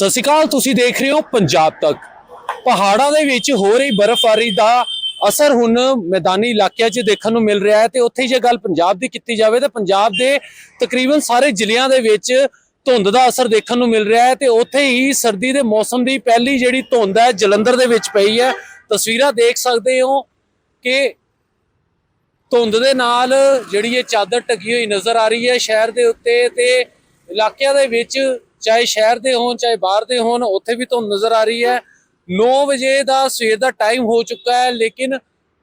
ਸਤਿ ਸ਼੍ਰੀ ਅਕਾਲ, ਤੁਸੀਂ ਦੇਖ ਰਹੇ ਹੋ ਪੰਜਾਬ ਤੱਕ। ਪਹਾੜਾਂ ਦੇ ਵਿੱਚ ਹੋ ਰਹੀ ਬਰਫ਼ਬਾਰੀ ਦਾ ਅਸਰ ਹੁਣ ਮੈਦਾਨੀ ਇਲਾਕਿਆਂ 'ਚ ਦੇਖਣ ਨੂੰ ਮਿਲ ਰਿਹਾ ਹੈ ਤੇ ਉੱਥੇ ਜੇ ਗੱਲ ਪੰਜਾਬ ਦੀ ਕੀਤੀ ਜਾਵੇ ਤਾਂ ਪੰਜਾਬ ਦੇ ਤਕਰੀਬਨ ਸਾਰੇ ਜ਼ਿਲ੍ਹਿਆਂ ਦੇ ਵਿੱਚ ਧੁੰਦ ਦਾ ਅਸਰ ਦੇਖਣ ਨੂੰ ਮਿਲ ਰਿਹਾ ਹੈ ਤੇ ਉੱਥੇ ਹੀ ਸਰਦੀ ਦੇ ਮੌਸਮ ਦੀ ਪਹਿਲੀ ਜਿਹੜੀ ਧੁੰਦ ਹੈ ਜਲੰਧਰ ਦੇ ਵਿੱਚ ਪਈ ਹੈ। ਤਸਵੀਰਾਂ ਦੇਖ ਸਕਦੇ ਹੋ ਕਿ ਧੁੰਦ ਦੇ ਨਾਲ ਜਿਹੜੀ ਇਹ ਚਾਦਰ ਟਕੀ ਹੋਈ ਨਜ਼ਰ ਆ ਰਹੀ ਹੈ ਸ਼ਹਿਰ ਦੇ ਉੱਤੇ ਤੇ ਇਲਾਕਿਆਂ ਦੇ ਵਿੱਚ ਚਾਹੇ ਸ਼ਹਿਰ ਦੇ ਹੋਣ, ਚਾਹੇ ਬਾਹਰ ਦੇ ਹੋਣ, ਉੱਥੇ ਵੀ ਧੁੰਦ ਨਜ਼ਰ ਆ ਰਹੀ ਹੈ। 9 ਵਜੇ ਦਾ ਸਵੇਰ ਦਾ ਟਾਈਮ ਹੋ ਚੁੱਕਾ ਹੈ, ਲੇਕਿਨ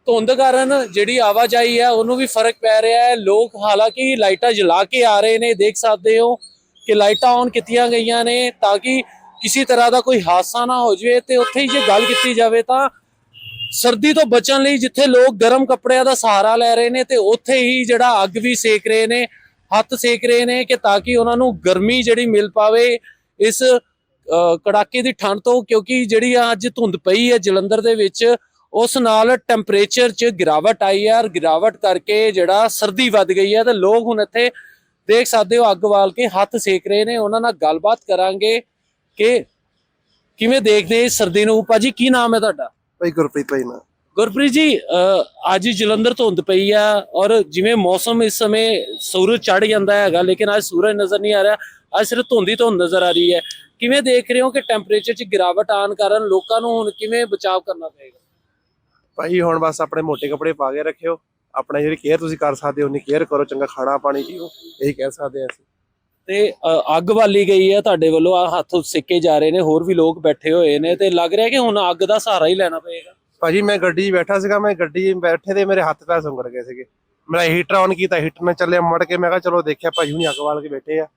ਧੁੰਦ ਕਾਰਨ ਜਿਹੜੀ ਆਵਾਜਾਈ ਹੈ, ਉਹਨੂੰ ਵੀ ਫ਼ਰਕ ਪੈ ਰਿਹਾ ਹੈ। ਲੋਕ ਹਾਲਾਂਕਿ ਲਾਈਟਾਂ ਜਲਾ ਕੇ ਆ ਰਹੇ ਨੇ, ਦੇਖ ਸਕਦੇ ਹੋ ਕਿ ਲਾਈਟਾਂ ਔਨ ਕੀਤੀਆਂ ਗਈਆਂ ਨੇ ਤਾਂ ਕਿ ਕਿਸੇ ਤਰ੍ਹਾਂ ਦਾ ਕੋਈ ਹਾਦਸਾ ਨਾ ਹੋ ਜਾਵੇ ਤੇ ਉੱਥੇ ਹੀ ਜੇ ਗੱਲ ਕੀਤੀ ਜਾਵੇ ਤਾਂ ਸਰਦੀ ਤੋਂ ਬਚਣ ਲਈ ਜਿੱਥੇ ਲੋਕ ਗਰਮ ਕੱਪੜਿਆਂ ਦਾ ਸਹਾਰਾ ਲੈ ਰਹੇ ਨੇ ਤੇ ਉੱਥੇ ਹੀ ਜਿਹੜਾ ਅੱਗ ਵੀ ਸੇਕ ਰਹੇ ਨੇ ਹੱਥ ਸੇਕ ਰਹੇ ਨੇ ਕਿ ਤਾਂ ਕਿ ਉਹਨਾਂ ਨੂੰ ਗਰਮੀ ਜਿਹੜੀ ਮਿਲ ਪਾਵੇ ਇਸ ਕੜਾਕੇ ਦੀ ਠੰਡ ਤੋਂ, ਕਿਉਂਕਿ ਜਿਹੜੀ ਆ ਅੱਜ ਧੁੰਦ ਪਈ ਹੈ ਜਲੰਧਰ ਦੇ ਵਿੱਚ, ਉਸ ਨਾਲ ਟੈਂਪਰੇਚਰ 'ਚ ਗਿਰਾਵਟ ਆਈ ਹੈ ਔਰ ਗਿਰਾਵਟ ਕਰਕੇ ਜਿਹੜਾ ਸਰਦੀ ਵੱਧ ਗਈ ਹੈ ਤੇ ਲੋਕ ਹੁਣ ਇੱਥੇ ਦੇਖ ਸਕਦੇ ਹੋ ਅੱਗ ਬਾਲ ਕੇ ਹੱਥ ਸੇਕ ਰਹੇ ਨੇ। ਉਹਨਾਂ ਨਾਲ ਗੱਲਬਾਤ ਕਰਾਂਗੇ ਕਿ ਕਿਵੇਂ ਦੇਖਦੇ ਇਸ ਸਰਦੀ ਨੂੰ। ਭਾਜੀ, ਕੀ ਨਾਮ ਹੈ ਤੁਹਾਡਾ? ਭਾਈ ਗੁਰਪ੍ਰੀਤ ਭਾਈ ਨਾ। ਗੁਰਪ੍ਰੀਤ ਜੀ ਅੱਜ ਜਲੰਧਰ ਧੁੰਦ ਪਈ ਆ ਔਰ ਜਿਵੇਂ ਮੌਸਮ ਇਸ ਸਮੇਂ ਸੂਰਜ ਚੜ ਜਾਂਦਾ ਹੈਗਾ ਲੇਕਿਨ ਅੱਜ ਸੂਰਜ ਨਜ਼ਰ ਨਹੀਂ ਆ ਰਿਹਾ ਅੱਜ ਸਿਰਫ ਧੁੰਦ ਹੀ ਧੁੰਦ ਨਜ਼ਰ ਆ ਰਹੀ ਹੈ। ਕਿਵੇਂ ਦੇਖ ਰਹੇ ਹੋ ਕਿ ਟੈਂਪਰੇਚਰ 'ਚ ਗਿਰਾਵਟ ਆਉਣ ਕਾਰਨ ਲੋਕਾਂ ਨੂੰ ਹੁਣ ਕਿਵੇਂ ਬਚਾਅ ਕਰਨਾ ਪਏਗਾ? ਭਾਈ ਹੁਣ ਬਸ ਆਪਣੇ ਮੋٹے ਕੱਪੜੇ ਪਾ ਕੇ ਰੱਖਿਓ ਆਪਣਾ ਜਿਹੜੀ ਕੇਅਰ ਤੁਸੀਂ ਕਰ ਸਕਦੇ ਹੋ ਉਨੀ ਕੇਅਰ ਕਰੋ ਚੰਗਾ ਖਾਣਾ ਪਾਣੀ ਪੀਓ ਇਹੀ ਕਹਿ ਸਕਦੇ ਹਾਂ ਅਸੀਂ। ਤੇ ਅੱਗ ਵਾਲੀ ਗਈ ਹੈ ਤੁਹਾਡੇ ਵੱਲੋਂ ਆ ਹੱਥ ਸਿੱਕੇ ਜਾ ਰਹੇ ਨੇ ਹੋਰ ਵੀ ਲੋਕ ਬੈਠੇ ਹੋਏ ਨੇ ਤੇ ਲੱਗ ਰਿਹਾ ਕਿ ਹੁਣ ਅੱਗ ਦਾ ਸਹਾਰਾ ਹੀ ਲੈਣਾ ਪਏਗਾ। ਭਾਜੀ ਮੈਂ ਗੱਡੀ 'ਚ ਬੈਠਾ ਸੀਗਾ ਮੈਂ ਗੱਡੀ 'ਚ ਬੈਠੇ ਤੇ ਮੇਰੇ ਹੱਥ ਪੈਰ ਸੁੰਗੜ ਗਏ ਸੀਗੇ। ਮੈਂ ਹੀਟਰ ਆਨ ਕੀਤਾ ਹੀਟਰ ਨਾਲ ਚੱਲਿਆ ਮੁੜ ਕੇ ਮੈਂ ਕਿਹਾ ਚਲੋ ਦੇਖਿਆ ਭਾਜੀ ਹੁਣੀ ਅੱਗ ਵਾਲ ਕੇ ਬੈਠੇ ਆ।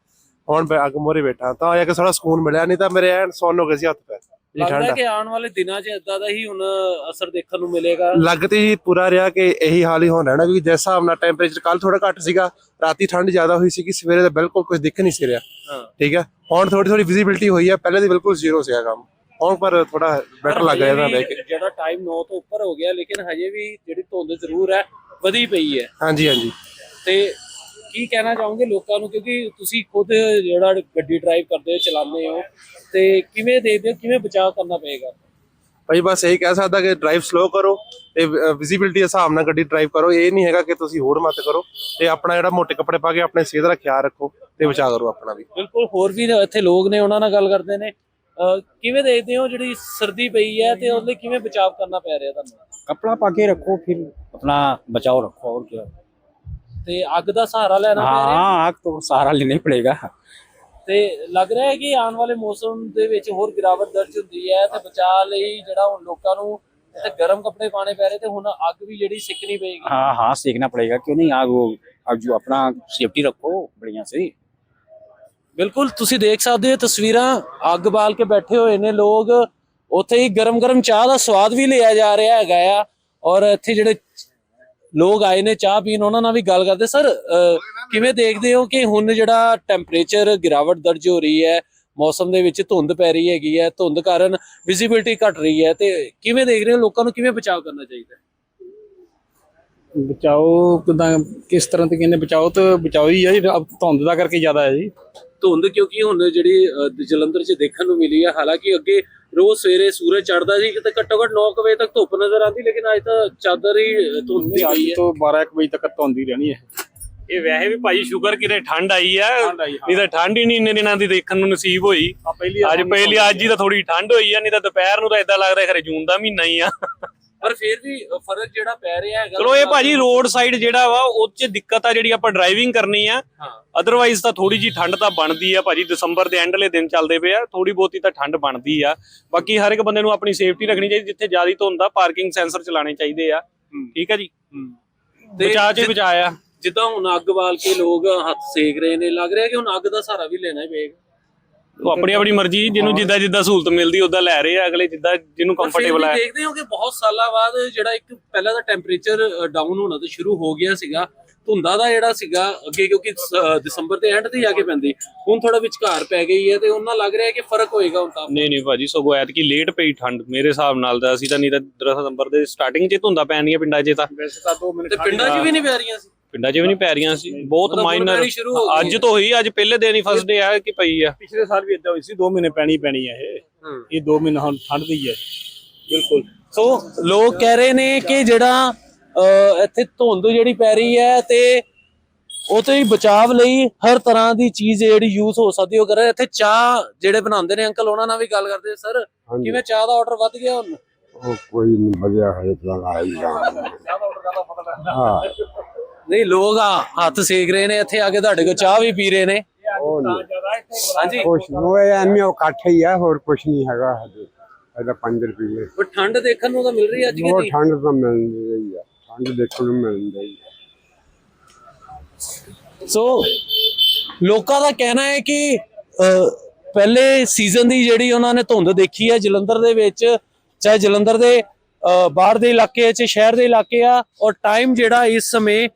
ਹੁਣ ਮੈਂ ਅੱਗ ਮੋਰੇ ਬੈਠਾ ਤਾਂ ਆ ਕੇ ਥੋੜਾ ਸਕੂਨ ਮਿਲਿਆ ਨਹੀਂ ਤਾਂ ਮੇਰੇ ਐਨ ਸੌਨ ਹੋ ਗਏ ਸੀ ਹੱਥ ਪੈਰ। ਜੀ ਲੱਗਦਾ ਠੰਡਾ ਕਿ ਆਉਣ ਵਾਲੇ ਦਿਨਾਂ 'ਚ ਇਦਾਂ ਦਾ ਹੀ ਹੁਣ ਅਸਰ ਦੇਖਣ ਨੂੰ ਮਿਲੇਗਾ। ਲੱਗਦੀ ਹੀ ਪੂਰਾ ਰਿਹਾ ਕਿ ਇਹੀ ਹਾਲ ਹੀ ਹੋਣ ਰਹਿਣਾ ਕਿਉਂਕਿ ਜਿਸ ਹਿਸਾਬ ਨਾਲ ਟੈਂਪਰੇਚਰ ਕੱਲ ਥੋੜਾ ਘੱਟ ਸੀਗਾ ਰਾਤੀ ਠੰਡ ਜ਼ਿਆਦਾ ਹੋਈ ਸੀ ਕਿ ਸਵੇਰੇ ਤਾਂ ਬਿਲਕੁਲ ਕੁਝ ਦਿਖ ਨਹੀਂ ਸੀ ਰਿਹਾ। ਹਾਂ। ਠੀਕ ਹੈ? ਹੁਣ ਥੋੜੀ ਥੋੜੀ ਵਿਜ਼ਿਬਿਲਟੀ ਹੋਈ ਹੈ ਪਹਿਲੇ ਦੀ ਬਿਲਕੁਲ ਜ਼ੀਰੋ ਸੀਗਾ ਕੰਮ। ਹੁਣ ਪਰ ਥੋੜਾ ਬੈਟਰ ਲੱਗ ਰਿਹਾ ਵੀ ਦੇਖ ਕੇ ਜਿਹੜਾ ਟਾਈਮ 9 ਤੋਂ ਉੱਪਰ ਹੋ ਗਿਆ ਲੇਕਿਨ ਹਜੇ ਵੀ ਜਿਹੜੀ ਧੁੰਦ ਜ਼ਰੂਰ ਹੈ ਵਧੀ ਪਈ ਹੈ। ਹਾਂਜੀ ਹਾਂਜੀ। ਤੇ ਕੀ ਕਹਿਣਾ ਚਾਹੋਗੇ ਲੋਕਾਂ ਨੂੰ? ਕਿਉਂਕਿ ਤੁਸੀਂ ਖੁਦ ਜਿਹੜਾ ਗੱਡੀ ਡਰਾਈਵ ਕਰਦੇ ਹੋ ਚਲਾਉਂਦੇ ਹੋ ਤੇ ਕਿਵੇਂ ਦੇਖਦੇ ਹੋ ਕਿਵੇਂ ਬਚਾਅ ਕਰਨਾ ਪਏਗਾ? ਭਾਈ ਬਸ ਇਹੀ ਕਹਿ ਸਕਦਾ ਕਿ ਡਰਾਈਵ ਸਲੋ ਕਰੋ ਤੇ ਵਿਜ਼ਿਬਿਲਟੀ ਦੇ ਹਿਸਾਬ ਨਾਲ ਗੱਡੀ ਡਰਾਈਵ ਕਰੋ। ਇਹ ਨਹੀਂ ਹੈਗਾ ਕਿ ਤੁਸੀਂ ਹੋਰ ਮਤ ਕਰੋ ਤੇ ਆਪਣਾ ਜਿਹੜਾ ਮੋٹے ਕੱਪੜੇ ਪਾ ਕੇ ਆਪਣੇ ਸਿਹਤ ਦਾ ਖਿਆਲ ਰੱਖੋ ਤੇ ਬਚਾ ਕਰੋ ਆਪਣਾ ਵੀ। ਬਿਲਕੁਲ ਹੋਰ ਵੀ ਇੱਥੇ ਲੋਕ ਨੇ ਉਹਨਾਂ ਨਾਲ ਗੱਲ ਕਰਦੇ ਨੇ। ਕਿਵੇਂ ਦੇਖਦੇ ਹੋ ਜਿਹੜੀ ਸਰਦੀ ਪਈ ਹੈ ਤੇ ਉਹਦੇ ਲਈ ਕਿਵੇਂ ਬਚਾਅ ਕਰਨਾ ਪੈ ਰਿਹਾ ਤੁਹਾਨੂੰ कपड़ा पाके रखो फिर अपना बचाव रखो और क्या ਤੇ ਅੱਗ ਦਾ ਸਹਾਰਾ ਲੈਣਾ ਪੈ ਰਿਹਾ हाँ आग तो सहारा लेना ही पड़ेगा ਤੇ ਲੱਗ ਰਿਹਾ ਹੈ ਕਿ ਆਉਣ ਵਾਲੇ ਮੌਸਮ ਦੇ ਵਿੱਚ ਹੋਰ ਗਿਰਾਵਟ ਦਰਜ ਹੁੰਦੀ ਹੈ ਤੇ ਬਚਾਅ ਲਈ ਜਿਹੜਾ ਹੁਣ ਲੋਕਾਂ ਨੂੰ ਇੱਥੇ ਗਰਮ ਕੱਪੜੇ ਪਾਣੇ ਪੈ ਰਹੇ ਤੇ ਹੁਣ ਅੱਗ ਵੀ ਜਿਹੜੀ ਸਿੱਕਣੀ ਪਏਗੀ हाँ हाँ सीखना पड़ेगा क्यों नहीं आग वो अब जो अपना सेफ्टी रखो बढ़िया से ਬਿਲਕੁਲ, ਤੁਸੀਂ ਦੇਖ ਸਕਦੇ ਹੋ ਤਸਵੀਰਾਂ, ਅੱਗ ਬਾਲ ਕੇ ਬੈਠੇ ਹੋਏ ਨੇ ਲੋਕ। ਉੱਥੇ ਹੀ ਗਰਮ-ਗਰਮ ਚਾਹ ਦਾ ਸਵਾਦ ਵੀ ਲਿਆ ਜਾ ਰਿਹਾ ਹੈਗਾ ਆ। ਔਰ ਇੱਥੇ ਜਿਹੜੇ ਲੋਕ ਆਏ ਨੇ ਚਾਹ ਪੀਣ, ਉਹਨਾਂ ਨਾਲ ਵੀ ਗੱਲ ਕਰਦੇ। ਸਰ ਕਿਵੇਂ ਦੇਖਦੇ ਹੋ ਕਿ ਹੁਣ ਜਿਹੜਾ ਟੈਂਪਰੇਚਰ ਗਿਰਾਵਟ ਦਰਜ ਹੋ ਰਹੀ ਹੈ, ਮੌਸਮ ਦੇ ਵਿੱਚ ਧੁੰਦ ਪੈ ਰਹੀ ਹੈਗੀ ਹੈ, ਧੁੰਦ ਕਾਰਨ ਵਿਜ਼ਿਬਿਲਟੀ ਘਟ ਰਹੀ ਹੈ, ਤੇ ਕਿਵੇਂ ਦੇਖ ਰਹੇ ਹੋ ਲੋਕਾਂ ਨੂੰ ਕਿਵੇਂ ਬਚਾਅ ਕਰਨਾ ਚਾਹੀਦਾ ਬਚਾਓ ਕਿਦਾਂ, ਕਿਸ ਤਰ੍ਹਾਂ ਤੇ ਕਹਿੰਦੇ ਬਚਾਓ ਤਾਂ ਬਚਾਓ ਹੀ ਹੈ ਜੀ, ਧੁੰਦ ਦਾ ਕਰਕੇ ਜ਼ਿਆਦਾ ਹੈ ਜੀ। ਧੁੰਦ ਕਿਉਂਕਿ ਹੁਣ ਜਿਹੜੀ ਜਲੰਧਰ 'ਚ ਦੇਖਣ ਨੂੰ ਮਿਲੀ ਹੈ ਹਾਲਾਂਕਿ ਅੱਗੇ ਰੋਜ਼ ਸਵੇਰੇ ਸੂਰਜ ਚੜਦਾ ਸੀ ਕਿਤੇ ਘੱਟੋ ਘੱਟ 9 ਵਜੇ ਤੱਕ ਧੁੱਪ ਨਜ਼ਰ ਆਉਂਦੀ ਲੇਕਿਨ ਅੱਜ ਤਾਂ ਚਾਦਰ ਹੀ ਧੁੰਦ ਦੀ ਅੱਜ ਪਈ ਹੈ। ਤੋਂ 12 1 ਵਜੇ ਤੱਕ ਧੁੰਦ ਹੀ ਰਹਿਣੀ ਹੈ। ਇਹ ਵੈਸੇ ਵੀ ਭਾਈ ਸ਼ੁਕਰ ਕਿਤੇ ਠੰਡ ਆਈ ਆ। ਨਹੀਂ ਤਾਂ ਠੰਡ ਹੀ ਨਹੀਂ ਇੰਨੇ ਦਿਨਾਂ ਦੀ ਦੇਖਣ ਨੂੰ ਨਸੀਬ ਹੋਈ। ਆ ਪਹਿਲੀ ਅੱਜ ਪਹਿਲੀ ਅੱਜ ਹੀ ਤਾਂ ਥੋੜੀ ਠੰਡ ਹੋਈ ਆ ਨਹੀਂ ਤਾਂ ਦੁਪਹਿਰ ਨੂੰ ਤਾਂ ਇਦਾਂ ਲੱਗਦਾ ਖਰੇ ਜੂਨ ਦਾ ਮਹੀਨਾ ਹੀ ਆ। ਪਰ ਫਿਰ ਵੀ ਫ਼ਰਕ ਜਿਹੜਾ ਪੈ ਰਿਹਾ ਹੈਗਾ ਚਲੋ ਇਹ ਭਾਜੀ ਰੋਡ ਸਾਈਡ ਜਿਹੜਾ ਵਾ ਉਹ 'ਚ ਦਿੱਕਤ ਆ ਜਿਹੜੀ ਆਪਾਂ ਡਰਾਈਵਿੰਗ ਕਰਨੀ ਆ। ਹਾਂ। ਅਦਰਵਾਈਜ਼ ਤਾਂ ਥੋੜੀ ਜੀ ਠੰਡ ਤਾਂ ਬਣਦੀ ਆ ਭਾਜੀ। ਦਸੰਬਰ ਦੇ ਐਂਡਲੇ ਦਿਨ ਚੱਲਦੇ ਪਏ ਆ ਥੋੜੀ ਬਹੁਤੀ ਤਾਂ ਠੰਡ ਬਣਦੀ ਆ। ਬਾਕੀ ਹਰ ਇੱਕ ਬੰਦੇ ਨੂੰ ਆਪਣੀ ਸੇਫਟੀ ਰੱਖਣੀ ਚਾਹੀਦੀ ਜਿੱਥੇ ਜ਼ਿਆਦਾ ਧੁੰਦ ਆ ਪਾਰਕਿੰਗ ਸੈਂਸਰ ਚਲਾਣੇ ਚਾਹੀਦੇ ਆ। ਠੀਕ ਆ ਜੀ? ਤੇ ਬਚਾ ਚ ਬਚਾਇਆ। ਜਿੱਦਾਂ ਹੁਣ ਅੱਗ ਬਾਲ ਕੇ ਲੋਕ ਹੱਥ ਸੇਕ ਰਹੇ ਨੇ ਲੱਗ ਰਿਹਾ ਕਿ ਹੁਣ ਅੱਗ ਦਾ ਸਹਾਰਾ ਵੀ ਲੈਣਾ ਹੀ ਪਏਗਾ। ਉਹ ਆਪਣੀ ਆਪਣੀ ਮਰਜ਼ੀ ਜਿਹਨੂੰ ਜਿੱਦਾਂ ਜਿੱਦਾਂ ਸਹੂਲਤ ਮਿਲਦੀ ਉਦਾਂ ਲੈ ਰਹੇ ਆ ਅਗਲੇ ਜਿੱਦਾਂ ਜਿਹਨੂੰ ਕੰਫਰਟੇਬਲ ਹੈ ਦੇਖਦੇ ਹੋ ਕਿ ਬਹੁਤ ਸਾਲਾਂ ਬਾਅਦ ਜਿਹੜਾ ਇੱਕ ਪਹਿਲਾਂ ਤਾਂ ਟੈਂਪਰੇਚਰ ਡਾਊਨ ਹੋਣਾ ਤਾਂ ਸ਼ੁਰੂ ਹੋ ਗਿਆ ਸੀਗਾ। ਧੁੰਦਾ ਦਾ ਜਿਹੜਾ ਸੀਗਾ ਅੱਗੇ ਕਿਉਂਕਿ ਦਸੰਬਰ ਦੇ ਐਂਡ ਤੇ ਜਾ ਕੇ ਪੈਂਦੀ। ਹੁਣ ਥੋੜਾ ਵਿਚਕਾਰ ਪੈ ਗਈ ਹੈ ਤੇ ਉਹਨਾਂ ਲੱਗ ਰਿਹਾ ਕਿ ਫ਼ਰਕ ਹੋਏਗਾ ਹੁਣ ਤਾਂ। ਨਹੀਂ ਨਹੀਂ ਭਾਜੀ ਸਗੋਂ ਐਤਕੀ ਲੇਟ ਪਈ ਠੰਡ। ਮੇਰੇ ਹਿਸਾਬ ਨਾਲ ਤਾਂ ਅਸੀਂ ਤਾਂ ਨਹੀਂ ਤਾਂ ਦਸੰਬਰ ਦੇ ਸਟਾਰਟਿੰਗ 'ਚ ਧੁੰਦਾਂ ਪੈਣੀਆਂ ਪਿੰਡਾਂ 'ਚ ਤਾਂ। ਵੈਸੇ ਤਾਂ 2 ਮਿੰਟ ਤੇ ਪਿੰਡਾਂ 'ਚ ਵੀ ਨਹੀਂ ਪੈ ਰਹੀਆਂ ਸੀ। ਪਿੰਡਾਂ 'ਚ ਵੀ ਨਹੀਂ ਪੈ ਰਹੀਆਂ ਸੀ ਬਹੁਤ ਮਤਲਬ ਹੁਣ ਮਾਈਨਰ ਪੈਣੀ ਸ਼ੁਰੂ ਹੋ ਗਈ। ਅੱਜ ਤੋਂ ਹੋਈ ਅੱਜ ਪਹਿਲੇ ਦਿਨ ਹੀ ਫਸਟ ਡੇ ਆ ਕਿ ਪਈ ਆ। ਪਿਛਲੇ ਸਾਲ ਵੀ ਇਦਾਂ ਹੋਈ ਸੀ 2 ਮਹੀਨੇ ਪੈਣੀ ਪੈਣੀ ਹੈ ਇਹ। ਇਹ 2 ਮਹੀਨੇ ਹੁਣ ਠੰਡ ਦੀ ਹੈ ਬਿਲਕੁਲ। ਸੋ ਲੋਕ ਕਹਿ ਰਹੇ ਨੇ ਕਿ ਜਿਹੜਾ ਅਹ, ਇੱਥੇ ਧੁੰਦ ਜਿਹੜੀ ਪੈ ਰਹੀ ਹੈ ਤੇ ਉਹ ਤੋਂ ਹੀ ਬਚਾਵ ਲਈ ਹਰ ਤਰ੍ਹਾਂ ਦੀ ਚੀਜ਼ ਜਿਹੜੀ ਯੂਜ਼ ਹੋ ਸਕਦੀ ਉਹ ਕਰ ਰਹੇ ਇੱਥੇ ਚਾਹ ਜਿਹੜੇ ਬਣਾਉਂਦੇ ਨੇ ਅੰਕਲ ਉਹਨਾਂ ਨਾਲ ਵੀ ਗੱਲ ਕਰਦੇ ਸਰ। ਕਿਵੇਂ ਚਾਹ ਦਾ ਆਰਡਰ ਵੱਧ ਗਿਆ ਹੁਣ? ਉਹ ਕੋਈ ਨਹੀਂ। ਵਧੀਆ ਹੈ ਇਤਨਾ ਆਈ ਹਾਂ। ਨਹੀਂ ਲੋਕ ਆ ਹੱਥ ਸੇਕ ਰਹੇ ਨੇ ਇੱਥੇ ਆ ਕੇ ਤੁਹਾਡੇ ਕੋਲ ਚਾਹ ਵੀ ਪੀ ਰਹੇ ਨੇ। ਉਹ ਹਾਂਜੀ। ਕੁਛ ਉਹ ਐਵੇਂ ਉਹ ਇਕੱਠ ਹੀ ਆ ਹੋਰ ਕੁਛ ਨਹੀਂ ਹੈਗਾ ਹਜੇ। ਇਹਦਾ 5 ਰੁਪਏ। ਪਰ ਠੰਡ ਦੇਖਣ ਨੂੰ ਤਾਂ ਮਿਲ ਰਹੀ ਹੈ ਅੱਜ ਕਿ ਉਹ ਠੰਡ ਤਾਂ ਮਿਲ ਰਹੀ ਆ। ਠੰਡ ਦੇਖਣ ਨੂੰ ਮਿਲ ਰਹੀ ਆ। ਸੋ ਲੋਕਾਂ ਦਾ ਕਹਿਣਾ ਹੈ ਕਿ ਪਹਿਲੇ ਸੀਜ਼ਨ ਦੀ ਜਿਹੜੀ ਉਹਨਾਂ ਨੇ ਧੁੰਦ ਦੇਖੀ ਹੈ ਜਲੰਧਰ ਦੇ ਵਿੱਚ ਚਾਹੇ ਜਲੰਧਰ ਦੇ ਬਾਹਰ ਦੇ ਇਲਾਕੇ ਚ ਸ਼ਹਿਰ ਦੇ ਇਲਾਕੇ ਆ ਔਰ ਟਾਈਮ ਜਿਹੜਾ ਇਸ ਸਮੇਂ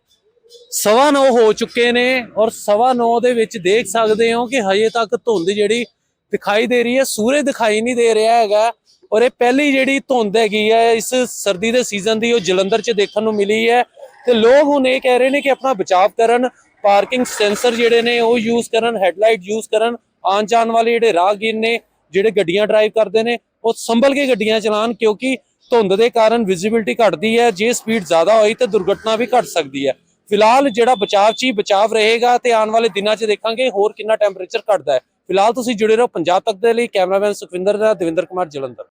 ਸਵਾ ਨੌ ਹੋ ਚੁੱਕੇ ਨੇ ਔਰ ਸਵਾ ਨੌ ਦੇ ਵਿੱਚ ਦੇਖ ਸਕਦੇ ਹੋ ਕਿ ਹਜੇ ਤੱਕ ਧੁੰਦ ਜਿਹੜੀ ਦਿਖਾਈ ਦੇ ਰਹੀ ਹੈ, ਸੂਰਜ ਦਿਖਾਈ ਨਹੀਂ ਦੇ ਰਿਹਾ ਹੈਗਾ ਔਰ ਇਹ ਪਹਿਲੀ ਜਿਹੜੀ ਧੁੰਦ ਹੈਗੀ ਹੈ, ਇਸ ਸਰਦੀ ਦੇ ਸੀਜ਼ਨ ਦੀ ਉਹ ਜਲੰਧਰ 'ਚ ਦੇਖਣ ਨੂੰ ਮਿਲੀ ਹੈ ਤੇ ਲੋਕ ਹੁਣ ਇਹ ਕਹਿ ਰਹੇ ਨੇ ਕਿ ਆਪਣਾ ਬਚਾਅ ਕਰਨ ਪਾਰਕਿੰਗ ਸੈਂਸਰ ਜਿਹੜੇ ਨੇ ਉਹ ਯੂਜ਼ ਕਰਨ ਹੈਡਲਾਈਟ ਯੂਜ਼ ਕਰਨ, ਆਉਣ ਜਾਣ ਵਾਲੇ ਜਿਹੜੇ ਰਾਹਗੀਰ ਨੇ, ਜਿਹੜੇ ਗੱਡੀਆਂ ਡਰਾਈਵ ਕਰਦੇ ਨੇ, ਉਹ ਸੰਭਲ ਕੇ ਗੱਡੀਆਂ ਚਲਾਉਣ ਕਿਉਂਕਿ ਧੁੰਦ ਦੇ ਕਾਰਨ ਵਿਜ਼ਿਬਿਲਟੀ ਘਟਦੀ ਹੈ, ਜੇ ਸਪੀਡ ਜ਼ਿਆਦਾ ਹੋਈ ਤਾਂ ਦੁਰਘਟਨਾ ਵੀ ਘਟ ਸਕਦੀ ਹੈ। ਫਿਲਹਾਲ ਜਿਹੜਾ ਬਚਾਅ 'ਚ ਹੀ ਬਚਾਵ ਰਹੇਗਾ ਤੇ ਆਉਣ ਵਾਲੇ ਦਿਨਾਂ 'ਚ ਦੇਖਾਂਗੇ ਹੋਰ ਕਿੰਨਾ ਟੈਂਪਰੇਚਰ ਘਟਦਾ ਹੈ। ਫਿਲਹਾਲ ਤੁਸੀਂ ਜੁੜੇ ਰਹੋ ਪੰਜਾਬ ਤੱਕ ਦੇ ਲਈ, ਕੈਮਰਾਮੈਨ ਸੁਖਵਿੰਦਰ ਦਾ, ਦਵਿੰਦਰ ਕੁਮਾਰ ਜਲੰਧਰ।